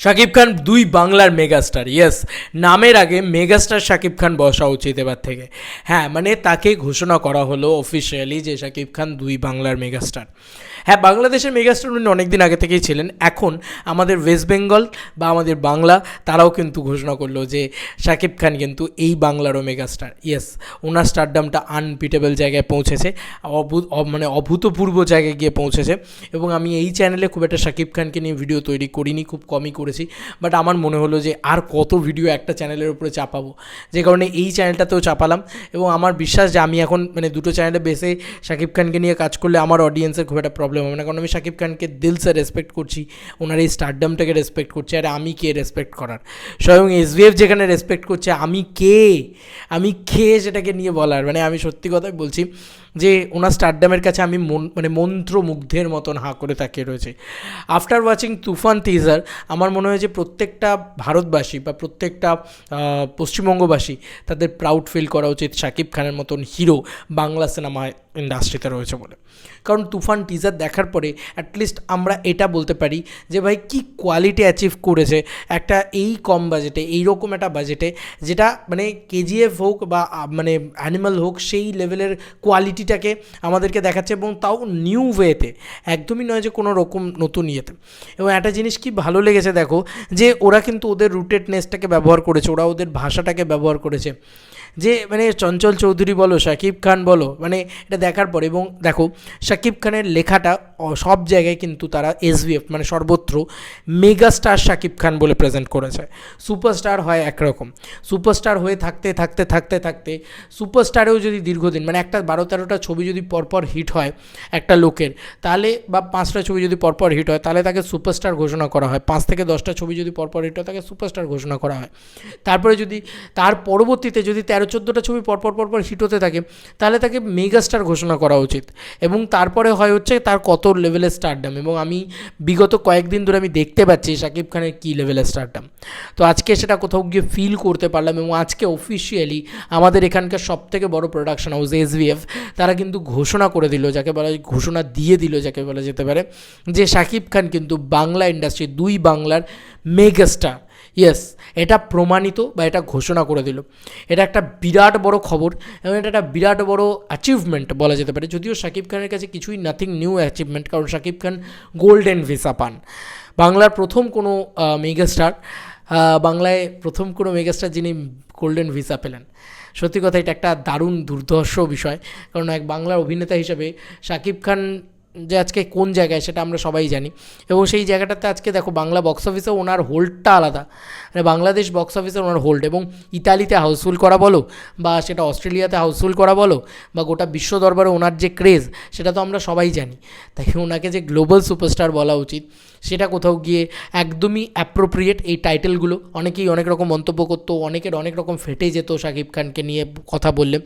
শাকিব খান দুই বাংলার megastar yes নামের আগে মেগাস্টার শাকিব খান বসা উচিত এবার থেকে। হ্যাঁ মানে তাকে ঘোষণা করা হলো অফিসিয়ালি যে শাকিব খান দুই বাংলার মেগাস্টার। হ্যাঁ বাংলাদেশের মেগাস্টার উনি অনেকদিন আগে থেকেই ছিলেন। এখন আমাদের ওয়েস্ট বেঙ্গল বা আমাদের বাংলা, তারাও কিন্তু ঘোষণা করল যে শাকিব খান কিন্তু এই বাংলারও মেগাস্টার। ইয়েস ওনার স্টারডামটা আনপিটেবল জায়গায় পৌঁছেছে মানে অভূতপূর্ব জায়গায় গিয়ে পৌঁছেছে। এবং আমি এই চ্যানেলে খুব একটা শাকিব খানকে নিয়ে ভিডিও তৈরি করিনি, খুব কমই করেছি বাট আমার মনে হলো যে আর কত ভিডিও একটা চ্যানেলের উপরে চাপাবো। যে কারণে এই চ্যানেলটাতেও চাপালাম এবং আমার বিশ্বাস যে আমি এখন মানে দুটো চ্যানেলে বেসে শাকিব খানকে নিয়ে কাজ করলে আমার অডিয়েন্সের খুব একটা প্রবলেম হবে না। কারণ আমি শাকিব খানকে দিলসে রেসপেক্ট করছি, ওনার এই স্টারডামটাকে রেসপেক্ট করছি, আর আমি কে রেসপেক্ট করার? স্বয়ং এসবিএফ যেখানে রেসপেক্ট করছে, আমি কে? আমি কে সেটাকে নিয়ে বলার? মানে আমি সত্যি কথাই বলছি যে ওনার স্টারডামের কাছে আমি মন মানে মন্ত্রমুগ্ধের মতন হাঁ করে তাকিয়ে রয়েছে। আফটার ওয়াচিং তুফান টিজার আমার মনে হয় যে প্রত্যেকটা ভারতবাসী বা প্রত্যেকটা পশ্চিমবঙ্গবাসী তাদের প্রাউড ফিল করা উচিত শাকিব খানের মতন হিরো বাংলা সিনেমা ইন্ডাস্ট্রিতে রয়েছে বলে। কারণ তুফান টিজার দেখার পরে অ্যাটলিস্ট আমরা এটা বলতে পারি যে ভাই কি কোয়ালিটি অ্যাচিভ করেছে একটা এই কম বাজেটে এইরকম একটা বাজেটে যেটা মানে কেজিএফ হোক বা মানে অ্যানিমাল হোক সেই লেভেলের কোয়ালিটিটাকে আমাদেরকে দেখাচ্ছে এবং তাও নিউ ওয়েতে একদমই নয় যে কোনো রকম নতুন ইয়েতে। এবং একটা জিনিস কি ভালো লেগেছে দেখো যে ওরা কিন্তু ওদের রুটেডনেসটাকে ব্যবহার করেছে, ওরা ওদের ভাষাটাকে ব্যবহার করেছে। যে মানে চঞ্চল চৌধুরী বলো, শাকিব খান বলো মানে এটা দেখার পর এবং দেখো, শাকিব খানের লেখাটা সব জায়গায় কিন্তু তারা এসবিএফ মানে সর্বত্র মেগাস্টার শাকিব খান বলে প্রেজেন্ট করেছে। সুপারস্টার হয় একরকম। সুপারস্টার হয়ে থাকতে থাকতে থাকতে থাকতে সুপারস্টারেও যদি দীর্ঘদিন মানে একটা বারো তেরোটা ছবি যদি পরপর হিট হয় একটা লোকের, তাহলে বা পাঁচটা ছবি যদি পরপর হিট হয়, তাহলে তাকে সুপারস্টার ঘোষণা করা হয়, পাঁচ থেকে দশটা ছবি যদি পরপর হিট হয় তাকে সুপারস্টার ঘোষণা করা হয়। তারপরে যদি, তার পরবর্তীতে যদি তেরো, চোদ্দোটা ছবি পরপর পরপর হিট হতে থাকে, তাহলে তাকে মেগাস্টার ঘোষণা করা উচিত। এবং তারপরে হয় হচ্ছে তার কত লেভেলের স্টারডাম এবং আমি বিগত কয়েকদিন ধরে আমি দেখতে পাচ্ছি শাকিব খানের কী লেভেলের স্টারডাম তো আজকে সেটা কোথাও গিয়ে ফিল করতে পারলাম এবং আজকে অফিসিয়ালি আমাদের এখানকার সব থেকে বড় প্রোডাকশন হাউস এসভিএফ তারা কিন্তু ঘোষণা করে দিল, যাকে বলা ঘোষণা দিয়ে দিল, যাকে বলা যেতে পারে, যে শাকিব খান কিন্তু বাংলা ইন্ডাস্ট্রি দুই বাংলার মেগাস্টার ইয়েস এটা প্রমাণিত বা এটা ঘোষণা করে দিল। এটা একটা বিরাট বড় খবর এবং এটা একটা বিরাট বড় অ্যাচিভমেন্ট বলা যেতে পারে। যদিও শাকিব খানের কাছে কিছুই নাথিং নিউ অ্যাচিভমেন্ট কারণ শাকিব খান গোল্ডেন ভিসা পান। বাংলার প্রথম কোনো মেগাস্টার বাংলায় প্রথম কোনো মেগাস্টার যিনি গোল্ডেন ভিসা পেলেন। সত্যি কথা, এটা একটা দারুণ দুর্ধর্ষ বিষয়, কারণ এক বাংলার অভিনেতা হিসেবে শাকিব খান যে আজকে কোন জায়গায়, সেটা আমরা সবাই জানি। এবং সেই জায়গাটাতে আজকে দেখো বাংলা বক্স অফিসে ওনার হোল্ডটা আলাদা। মানে বাংলাদেশ বক্স অফিসে ওনার হোল্ড এবং ইতালিতে হাউসফুল করা বলো বা সেটা অস্ট্রেলিয়াতে হাউসফুল করা বলো বা গোটা বিশ্ব দরবারে ওনার যে ক্রেজ সেটা তো আমরা সবাই জানি। তাই ওনাকে যে গ্লোবাল সুপারস্টার বলা উচিত, সেটা কোথাও গিয়ে একদমই অ্যাপ্রোপ্রিয়েট এই টাইটেলগুলো অনেকেই অনেক রকম মন্তব্য করতো, অনেকের অনেক রকম ফেটে যেত শাকিব খানকে নিয়ে কথা বললে।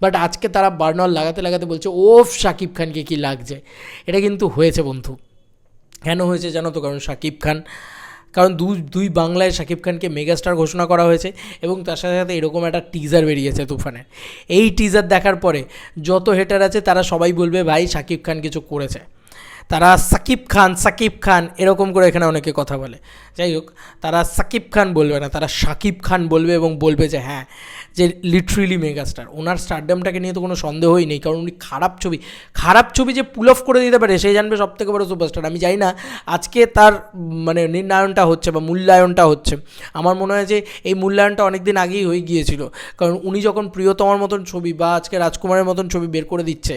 বাট আজকে তারা বার্নার লাগাতে লাগাতে বলছে, ওফ, শাকিব খানকে কি লাগছে? এটা কিন্তু হয়েছে বন্ধু। কেন হয়েছে জানো তো? কারণ শাকিব খান, কারণ দুই দুই বাংলায় শাকিব খানকে মেগাস্টার ঘোষণা করা হয়েছে এবং তার সাথে সাথে এরকম একটা টিজার বেরিয়েছে তুফানের এই টিজার দেখার পরে যত হেটার আছে তারা সবাই বলবে, ভাই, শাকিব খান কিছু করেছে। তারা সাকিব খান সাকিব খান, এরকম করে এখানে অনেকে কথা বলে। যাই হোক, তারা সাকিব খান বলবে না, তারা সাকিব খান বলবে এবং বলবে যে হ্যাঁ যে লিটারেলি মেগাস্টার ওনার স্টারডামটাকে নিয়ে তো কোনো সন্দেহই নেই, কারণ উনি খারাপ ছবি। খারাপ ছবি যে পুল অফ করে দিতে পারে সেই জানবে সব থেকে বড় সুপারস্টার আমি জানি না, আজকে তার মানে নির্ণায়নটা হচ্ছে বা মূল্যায়নটা হচ্ছে। আমার মনে হয় যে এই মূল্যায়নটা অনেক দিন আগেই হয়ে গিয়েছিল, কারণ উনি যখন প্রিয়তমার মতন ছবি বা আজকে রাজকুমারের মতন ছবি বের করে দিচ্ছে,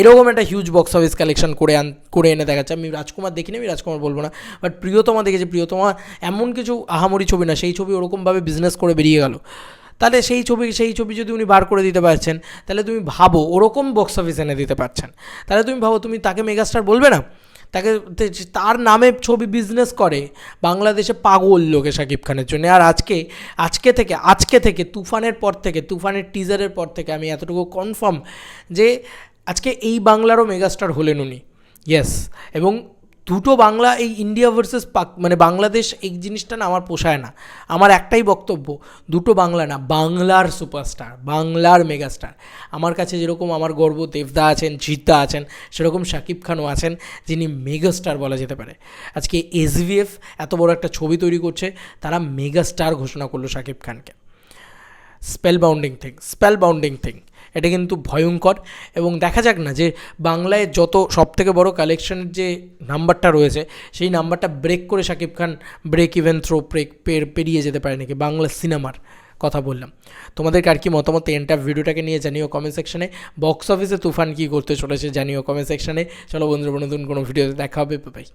এরকম একটা হিউজ বক্স অফিস কালেকশন করে আন, করে এনে দেখাচ্ছে। আমি রাজকুমার দেখিনি, আমি রাজকুমার বলব না বাট প্রিয়তমা দেখেছি। প্রিয়তমা এমন কিছু আহামরি ছবি না, সেই ছবি ওরকমভাবে বিজনেস করে বেরিয়ে গেল। তাহলে সেই ছবি সেই ছবি যদি উনি বার করে দিতে পারছেন, তাহলে তুমি ভাবো ওরকম বক্স অফিস এনে দিতে পারছেন। তাহলে তুমি ভাবো, তুমি তাকে মেগাস্টার বলবে না? তাকে তার নামে ছবি বিজনেস করে বাংলাদেশে পাগল লোকে শাকিব খানের জন্য। আর আজকে আজকে থেকে আজকে থেকে, তুফানের পর থেকে, তুফানের টিজারের পর থেকে আমি এতটুকু কনফার্ম যে আজকে এই বাংলারও মেগাস্টার হলেন উনি। ইয়েস এবং দুটো বাংলা এই ইন্ডিয়া ভার্সেস পাক মানে বাংলাদেশ এই জিনিসটা না আমার পোষায় না। আমার একটাই বক্তব্য, দুটো বাংলা না, বাংলার সুপারস্টার বাংলার মেগাস্টার আমার কাছে যেরকম আমার গর্ব, দেবদা আছেন, জিদ্দা আছেন, সেরকম শাকিব খানও আছেন, যিনি মেগাস্টার বলা যেতে পারে। আজকে এসভিএফ এত বড় একটা ছবি তৈরি করছে, তারা মেগাস্টার ঘোষণা করল শাকিব খানকে। Spell bounding thing spell bounding thing এটা কিন্তু ভয়ঙ্কর। এবং দেখা যাক না যে বাংলায় যত সবথেকে বড় কালেকশনের যে নাম্বারটা রয়েছে, সেই নাম্বারটা ব্রেক করে Shakib Khan break even throw break পেরিয়ে যেতে পারে নাকি? বাংলা সিনেমার কথা বললাম। তোমাদেরকে আর কি মতামত এন্টার ভিডিওটাকে নিয়ে জানিও কমেন্ট সেকশানে বক্স অফিসে তুফান কী করতে চলেছে জানিও কমেন্ট সেকশানে চলো বন্ধুরা নতুন কোনো ভিডিওতে দেখা হবে বাই